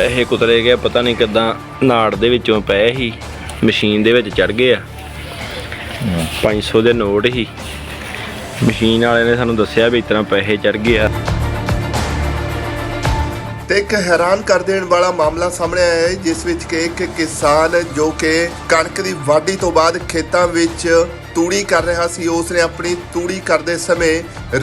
ਪੈਸੇ ਕੁਤਰੇ ਗਏ ਪਤਾ ਨਹੀਂ ਕਿੱਦਾਂ ਨਾੜ ਦੇ ਵਿੱਚੋਂ ਪਏ ਸੀ ਮਸ਼ੀਨ ਦੇ ਵਿੱਚ ਚੜ ਗਏ ਆ। 500 ਦੇ ਨੋਟ ਹੀ ਮਸ਼ੀਨ ਵਾਲੇ ਨੇ ਸਾਨੂੰ ਦੱਸਿਆ ਵੀ ਇਸ ਤਰ੍ਹਾਂ ਪੈਸੇ ਚੜ ਗਏ ਆ। ਤੇ ਇੱਕ ਹੈਰਾਨ ਕਰ ਦੇਣ ਵਾਲਾ ਮਾਮਲਾ ਸਾਹਮਣੇ ਆਇਆ ਹੈ ਜਿਸ ਵਿੱਚ ਕਿ ਇੱਕ ਕਿਸਾਨ ਜੋ ਕਿ ਕਣਕ ਦੀ ਵਾਢੀ ਤੋਂ ਬਾਅਦ ਖੇਤਾਂ ਵਿੱਚ ਤੂੜੀ ਕਰ ਰਿਹਾ ਸੀ ਉਸ ਨੇ ਆਪਣੀ ਤੂੜੀ ਕਰਦੇ ਸਮੇਂ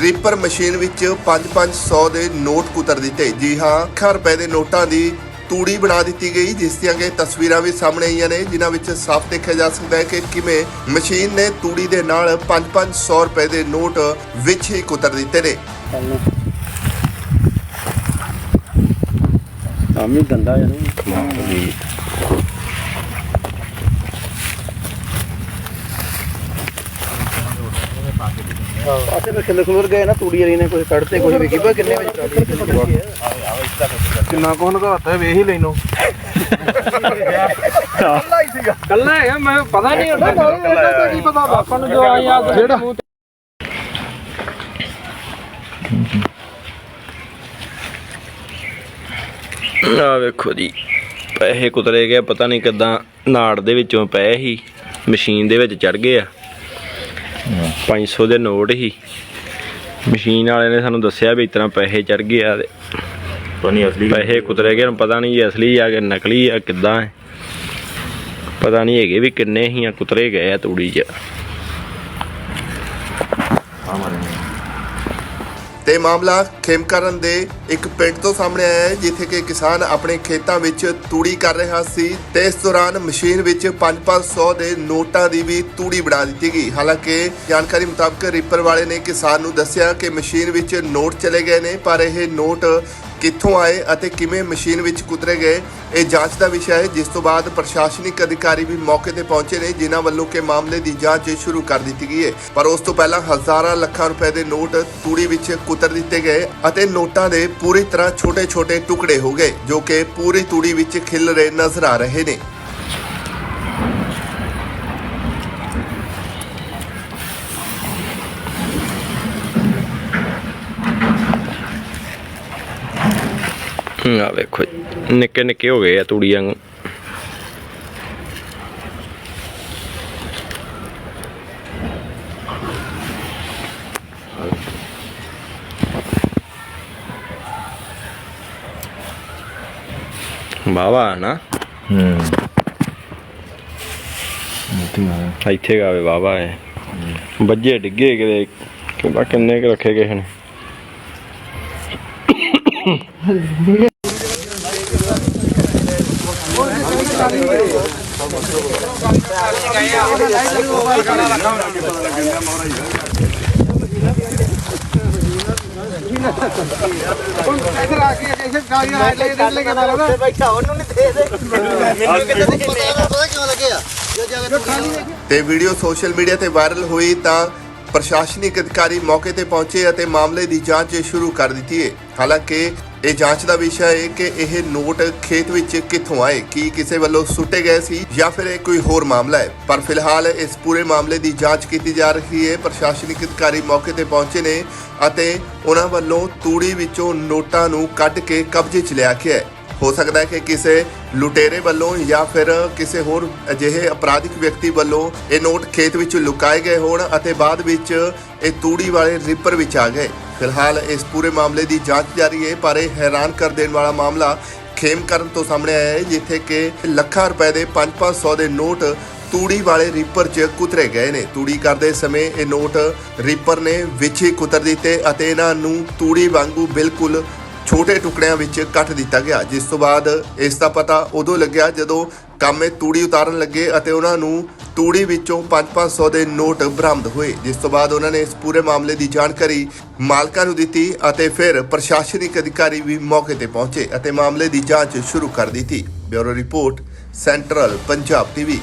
ਰੀਪਰ ਮਸ਼ੀਨ ਵਿੱਚ 5-500 ਦੇ ਨੋਟ ਕੁਤਰ ਦਿੱਤੇ। ਜੀ ਹਾਂ ਲੱਖਾਂ ਰੁਪਏ ਦੇ ਨੋਟਾਂ ਦੀ ਤੂੜੀ ਬਣਾ ਦਿੱਤੀ ਗਈ ਜਿਸ ਦੀਆਂ ਕਿ ਤਸਵੀਰਾਂ ਵੀ ਸਾਹਮਣੇ ਆਈਆਂ ਨੇ ਜਿਨ੍ਹਾਂ ਵਿੱਚ ਸਾਫ਼ ਦੇਖਿਆ ਜਾ ਸਕਦਾ ਹੈ ਕਿ ਕਿਵੇਂ ਮਸ਼ੀਨ ਨੇ ਤੂੜੀ ਦੇ ਨਾਲ 5-500 ਰੁਪਏ ਦੇ ਨੋਟ ਵਿੱਚ ਹੀ ਕੁਤਰ ਦਿੱਤੇ ਨੇ। ਹੀ ਗੰਦਾ ਯਾਰ ਆਸੇ ਵਿੱਚ ਖਿਲ ਖੁਰ ਗਏ ਨਾ ਤੂੜੀ ਵਾਲੀ ਨੇ ਕੋਈ ਕੱਢਤੇ ਕੋਈ ਵਿਕੀ ਪਾ ਕਿੰਨੇ ਵਿੱਚ ਕਿੰਨਾ ਕੋਨ ਘਾਤਾ ਵੇਖ ਹੀ ਲੈਨੋ ਕੱਲਾ ਹੈਗਾ ਮੈਂ ਪਤਾ ਨਹੀਂ ਹੁੰਦਾ ਕੀ ਪਤਾ ਆਪਾਂ ਨੂੰ ਜੋ ਆਇਆ ਜਿਹੜਾ ਆ ਵੇਖੋ ਜੀ ਪੈਸੇ ਕੁਤਰੇ ਗਏ ਪਤਾ ਨਹੀਂ ਕਿੱਦਾਂ ਨਾੜ ਦੇ ਵਿੱਚੋਂ ਪਏ ਸੀ ਮਸ਼ੀਨ ਦੇ ਵਿੱਚ ਚੜ ਗਏ ਆ। 500 ਦੇ ਨੋਟ ਹੀ ਮਸ਼ੀਨ ਵਾਲੇ ਨੇ ਸਾਨੂੰ ਦੱਸਿਆ ਵੀ ਇਸ ਤਰ੍ਹਾਂ ਪੈਸੇ ਚੜ ਗਏ ਆ ਤੇ ਪਨੀ ਅਸਲੀ ਪੈਸੇ ਕੁਤਰੇ ਗਏ ਪਤਾ ਨਹੀਂ ਇਹ ਅਸਲੀ ਆ ਕਿ ਨਕਲੀ ਆ ਕਿੱਦਾਂ ਹੈ ਪਤਾ ਨਹੀਂ ਹੈਗੇ ਵੀ ਕਿੰਨੇ ਹੀ ਆ ਕੁਤਰੇ ਗਏ ਆ ਤੂੜੀ 'ਚ। ਤੇ ਮਾਮਲਾ ਖੇਮਕਰਨ ਦੇ ਇੱਕ ਪਿੰਡ ਤੋਂ ਸਾਹਮਣੇ ਆਇਆ ਹੈ ਜਿੱਥੇ ਕਿ ਕਿਸਾਨ ਆਪਣੇ ਖੇਤਾਂ ਵਿੱਚ ਤੂੜੀ ਕਰ ਰਿਹਾ ਸੀ ਤੇ ਇਸ ਦੌਰਾਨ ਮਸ਼ੀਨ ਵਿੱਚ 5-500 ਦੇ ਨੋਟਾਂ ਦੀ ਵੀ ਤੂੜੀ ਬਣਾ ਦਿੱਤੀ ਗਈ। ਹਾਲਾਂਕਿ ਜਾਣਕਾਰੀ ਮੁਤਾਬਕ ਰੀਪਰ ਵਾਲੇ ਨੇ ਕਿਸਾਨ ਨੂੰ ਦੱਸਿਆ ਕਿ ਮਸ਼ੀਨ ਵਿੱਚ ਨੋਟ ਚਲੇ ਗਏ ਨੇ ਪਰ ਇਹ ਨੋਟ ਕਿੱਥੋਂ ਆਏ ਅਤੇ ਕਿਵੇਂ ਮਸ਼ੀਨ ਵਿੱਚ ਕੁਤਰੇ ਗਏ, ਇਹ ਜਾਂਚ ਦਾ ਵਿਸ਼ਾ ਹੈ, ਜਿਸ ਤੋਂ ਬਾਅਦ ਪ੍ਰਸ਼ਾਸਨਿਕ ਅਧਿਕਾਰੀ ਵੀ ਮੌਕੇ ਤੇ ਪਹੁੰਚੇ ਨੇ, ਜਿਨ੍ਹਾਂ ਵੱਲੋਂ ਕਿ ਮਾਮਲੇ ਦੀ ਜਾਂਚ ਸ਼ੁਰੂ ਕਰ ਦਿੱਤੀ ਗਈ ਹੈ। ਪਰ ਉਸ ਤੋਂ ਪਹਿਲਾਂ ਹਜ਼ਾਰਾਂ ਲੱਖਾਂ ਰੁਪਏ ਦੇ ਨੋਟ ਤੂੜੀ ਵਿੱਚ ਕੁਤਰ ਦਿੱਤੇ ਗਏ ਅਤੇ ਨੋਟਾਂ ਦੇ ਪੂਰੀ ਤਰ੍ਹਾਂ ਛੋਟੇ-ਛੋਟੇ ਟੁਕੜੇ ਹੋ ਗਏ, ਜੋ ਕਿ ਪੂਰੀ ਤੂੜੀ ਵਿੱਚ ਖਿਲ ਰਹੇ ਨਜ਼ਰ ਆ ਰਹੇ ਨੇ। ਆ ਵੇਖੋ ਜੀ, ਨਿੱਕੇ ਨਿੱਕੇ ਹੋ ਗਏ ਆ ਤੂੜੀਆਂ ਵਾਂਗੂ ਬਾਵਾ ਨਾ ਹੂੰ ਇੱਥੇ ਗਾਵੇ ਬਾਵਾ ਹੈ ਬੱਜੇ ਡਿੱਗੇ ਕਿਤੇ ਕਿੰਨਾ ਕਿੰਨੇ ਕੁ ਰੱਖੇ ਗਏ ਨੇ ਇਧਰ ਆ ਕੇ ਇਸੇ ਗਾੜੀ ਨਾਲ ਲੈ ਲੈ ਲੈ ਕੇ ਨਾ ਬੈਠਾ ਉਹਨੂੰ ਨਹੀਂ ਦੇ ਦੇ ਮੈਨੂੰ ਕਿਤੇ ਪਤਾ ਕਿਉਂ ਲੱਗਿਆ ਤੇ ਵੀਡੀਓ ਸੋਸ਼ਲ ਮੀਡੀਆ ਤੇ ਵਾਇਰਲ ਹੋਈ ਤਾਂ ਪ੍ਰਸ਼ਾਸਨਿਕ ਅਧਿਕਾਰੀ ਮੌਕੇ ਤੇ ਪਹੁੰਚੇ ਅਤੇ ਮਾਮਲੇ ਦੀ ਜਾਂਚ ਸ਼ੁਰੂ ਕਰ ਦਿੱਤੀ ਹੈ। ਹਾਲਾਂਕਿ ਇਹ ਜਾਂਚ ਦਾ ਵਿਸ਼ਾ ਹੈ ਕਿ ਇਹ ਨੋਟ ਖੇਤ ਵਿੱਚ ਕਿੱਥੋਂ ਆਏ, ਕੀ ਕਿਸੇ ਵੱਲੋਂ ਸੁੱਟੇ ਗਏ ਸੀ ਜਾਂ ਫਿਰ ਇਹ ਕੋਈ ਹੋਰ ਮਾਮਲਾ ਹੈ। ਪਰ ਫਿਲਹਾਲ ਇਸ ਪੂਰੇ ਮਾਮਲੇ ਦੀ ਜਾਂਚ ਕੀਤੀ ਜਾ ਰਹੀ ਹੈ। ਪ੍ਰਸ਼ਾਸਨਿਕ ਅਧਿਕਾਰੀ ਮੌਕੇ ਤੇ ਪਹੁੰਚੇ ਨੇ ਅਤੇ ਉਹਨਾਂ ਵੱਲੋਂ ਤੂੜੀ ਵਿੱਚੋਂ ਨੋਟਾਂ ਨੂੰ ਕੱਢ ਕੇ ਕਬਜ਼ੇ 'ਚ ਲਿਆ ਗਿਆ ਹੈ। ਹੋ ਸਕਦਾ ਹੈ ਕਿ ਕਿਸੇ ਲੁਟੇਰੇ ਵੱਲੋਂ ਜਾਂ ਫਿਰ ਕਿਸੇ ਹੋਰ ਅਜਿਹੇ ਅਪਰਾਧਿਕ ਵਿਅਕਤੀ ਵੱਲੋਂ ਇਹ ਨੋਟ ਖੇਤ ਵਿੱਚ ਲੁਕਾਏ ਗਏ ਹੋਣ ਅਤੇ ਬਾਅਦ ਵਿੱਚ ਇਹ ਤੂੜੀ ਵਾਲੇ ਰਿਪਰ ਵਿੱਚ ਆ ਗਏ। ਫਿਲਹਾਲ ਇਸ ਪੂਰੇ ਮਾਮਲੇ ਦੀ ਜਾਂਚ ਜਾਰੀ ਹੈ, ਪਰ ਇਹ ਹੈਰਾਨ ਕਰ ਦੇਣ ਵਾਲਾ ਮਾਮਲਾ ਖੇਮ ਕਰਨ ਤੋਂ ਸਾਹਮਣੇ ਆਇਆ ਹੈ, ਜਿੱਥੇ ਕਿ ਲੱਖਾਂ ਰੁਪਏ ਦੇ 5-500 ਦੇ ਨੋਟ ਤੂੜੀ ਵਾਲੇ ਰੀਪਰ 'ਚ ਕੁਤਰੇ ਗਏ ਨੇ। ਤੂੜੀ ਕਰਦੇ ਸਮੇਂ ਇਹ ਨੋਟ ਰੀਪਰ ਨੇ ਵਿੱਚ ਹੀ ਕੁਤਰ ਦਿੱਤੇ ਅਤੇ ਇਹਨਾਂ ਨੂੰ ਤੂੜੀ ਵਾਂਗੂ ਬਿਲਕੁਲ ਛੋਟੇ ਟੁਕੜਿਆਂ ਵਿੱਚ ਕੱਟ ਦਿੱਤਾ ਗਿਆ, ਜਿਸ ਤੋਂ ਬਾਅਦ ਇਸ ਦਾ ਪਤਾ ਉਦੋਂ ਲੱਗਿਆ ਜਦੋਂ ਕਾਮੇ ਤੂੜੀ ਉਤਾਰਨ ਲੱਗੇ ਅਤੇ ਉਹਨਾਂ ਨੂੰ ਤੂੜੀ ਵਿੱਚੋਂ 5-500 ਦੇ ਨੋਟ ਬਰਾਮਦ ਹੋਏ, ਜਿਸ ਤੋਂ ਬਾਅਦ ਉਹਨਾਂ ਨੇ ਇਸ ਪੂਰੇ ਮਾਮਲੇ ਦੀ ਜਾਣਕਾਰੀ ਮਾਲਕਾਂ ਨੂੰ ਦਿੱਤੀ ਅਤੇ ਫਿਰ ਪ੍ਰਸ਼ਾਸਨਿਕ ਅਧਿਕਾਰੀ ਵੀ ਮੌਕੇ ਤੇ ਪਹੁੰਚੇ ਅਤੇ ਮਾਮਲੇ ਦੀ ਜਾਂਚ ਸ਼ੁਰੂ ਕਰ ਦਿੱਤੀ। Bureau report, central Punjab TV.